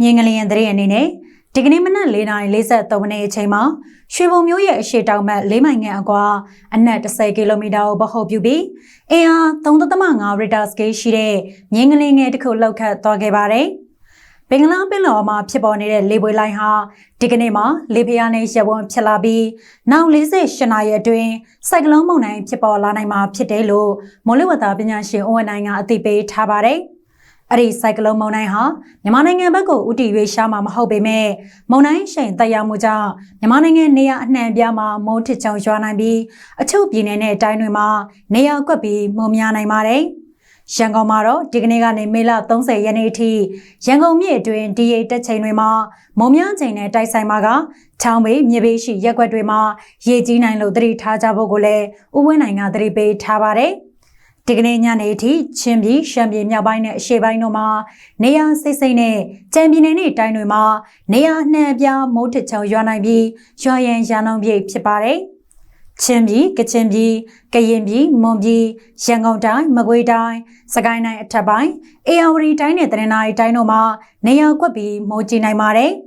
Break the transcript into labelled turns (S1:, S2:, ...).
S1: မြင်းကလေးရန်တဲ့အနေနဲ့ဒီကနေ့မနက်၄နာရီ53မိနစ်အချိန်မှာရွှေဘုံမြို့ရဲ့အရှေ့တောင်ဘက်၄မိုင်ငယ်အကွာအနက်10ကီလိုမီတာကိုဗဟိုပြုပြီးအင်အား3.5ရီတာစကေးရှိတဲ့မြင်းကလေးငယ်တစ်ခုလောက်ခတ်သွားခဲ့ပါတယ်။ဘင်္ဂလားပင်လယ်အော်မှာဖြစ်ပေါ်နေတဲ့လေပွေလိုင်းဟာဒီကနေ့မှာလေဖျားနဲ့ရဝန်းဖြစ်လာပြီးနောက်48နာရီအတွင်းစိုက်ကလုန်းမုန်တိုင်းဖြစ်ပေါ်လာနိုင်မှာဖြစ်တယ်လို့မိုးလေဝသပညာရှင်ဦးဝင်းနိုင်ကအသိပေးထားပါတယ်။ အဲ့ဒီစိုက်ကလုန်းမုန်တိုင်းဟာမြန်မာနိုင်ငံဘက်ကိုဥတီရွေးရှားမှာမဟုတ်ပေမဲ့မုန်တိုင်းရှိန်တက်ရောက်မှုကြောင့်မြန်မာနိုင်ငံနေရာအနှံ့အပြားမှာမိုးထစ်ချုံရွာနိုင်ပြီးအချို့ပြည်နယ်နဲ့တိုင်းတွေမှာနေရာကွက်ပြီးမုံများနိုင်ပါတယ်။ရန်ကုန်မှာတော့ဒီကနေ့ကနေမေလ30ရက်နေ့အထိရန်ကုန်မြို့အတွင်းဒီရိတ်တက်ချိန်တွေမှာမုံများချိန်နဲ့တိုက်ဆိုင်မှာကချောင်းပေမြေပေးရှိရက်ကွက်တွေမှာရေကြီးနိုင်လို့သတိထားကြဖို့ကိုလည်းဥဝင်းနိုင်ကသတိပေးထားပါတယ်။ ဒီကနေ့ညနေအထိချင်းပြည်ရှမ်းပြည်မြောက်ပိုင်းနဲ့အရှေ့ပိုင်းတို့မှာနေရာစိတ်စိတ်နဲ့ကြံပြည်နယ်နဲ့တိုင်းတွေမှာနေရာအနှံ့အပြားမိုးထစ်ချုံရွာနိုင်ပြီးရွာရန်ရာနှုန်းပြည့်ဖြစ်ပါတယ်။ချင်းပြည်ကချင်ပြည်ကရင်ပြည်မွန်ပြည်ရန်ကုန်တိုင်းမကွေးတိုင်းစကိုင်းတိုင်းအထက်ပိုင်းအေရဝတီတိုင်းနဲ့တနင်္သာရီတိုင်းတို့မှာနေရာကွက်ပြီးမိုးကြီးနိုင်ပါတယ်။